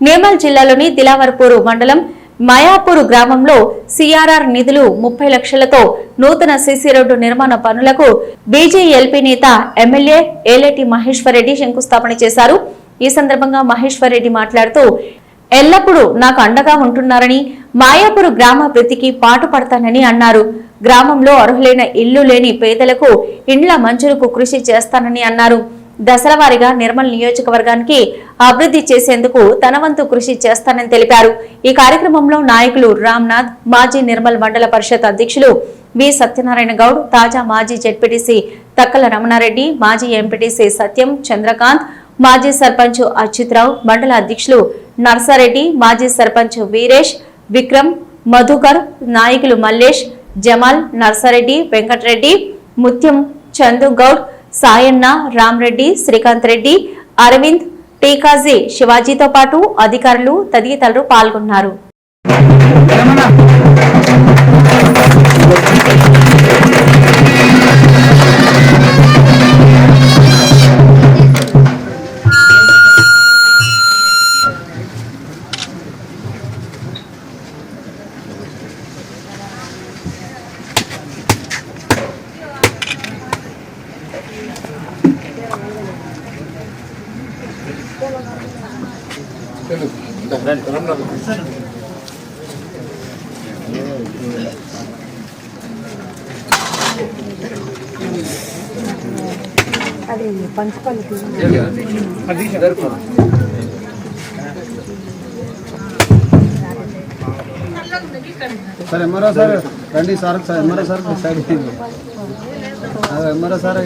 నిర్మల్ జిల్లాలోని దిలావర్పూర్ మండలం మాయాపూర్ గ్రామంలో సిఆర్ఆర్ నిధులు ముప్పై లక్షలతో నూతన సిసి రోడ్డు నిర్మాణ పనులకు బీజేఎల్పీ నేత ఎమ్మెల్యే ఏలేటి మహేశ్వరరెడ్డి శంకుస్థాపన చేశారు. ఈ సందర్భంగా మహేశ్వరరెడ్డి మాట్లాడుతూ ఎల్లప్పుడూ నాకు అండగా ఉంటున్నారని మాయాపూర్ గ్రామాభివృద్ధికి పాటు పడతానని అన్నారు. గ్రామంలో అర్హులైన ఇల్లు లేని పేదలకు ఇండ్ల మంజూరుకు కృషి చేస్తానని అన్నారు. దశల వారీగా నిర్మల్ నియోజకవర్గానికి అభివృద్ధి చేసేందుకు తన వంతు కృషి చేస్తానని తెలిపారు. ఈ కార్యక్రమంలో నాయకులు రామ్నాథ్ మాజీ నిర్మల్ మండల పరిషత్ అధ్యక్షులు వి సత్యనారాయణ గౌడ్ తాజా మాజీ జెడ్పీటీసీ తక్కల రమణారెడ్డి మాజీ ఎంపీటీసీ సత్యం చంద్రకాంత్ మాజీ సర్పంచ్ అచ్యుత్రావు మండల అధ్యక్షులు నర్సారెడ్డి మాజీ సర్పంచ్ వీరేష్ విక్రమ్ మధుకర్ నాయకులు మల్లేష్ జమాల్ నర్సారెడ్డి వెంకటరెడ్డి ముత్యం చందు గౌడ్ సాయన్న రామ్రెడ్డి శ్రీకాంత్ రెడ్డి అరవింద్ టీకాజీ శివాజీతో పాటు అధికారులు తదితరులు పాల్గొన్నారు. అదే పంచపల్లి సార్ ఎంఆర్ఓ సార్ రండి sir sir MRO sir side చేయండి. అదే ఎంఆర్ఓ సార్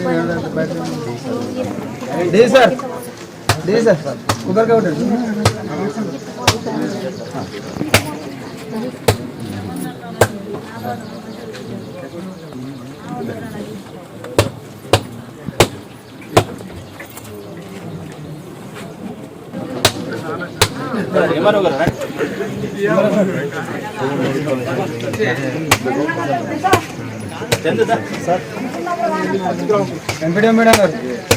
బయట డే సార్ డే సార్ కుక్కర్గా ఉంటుంది ఎంపీడీఎం మేడం గారు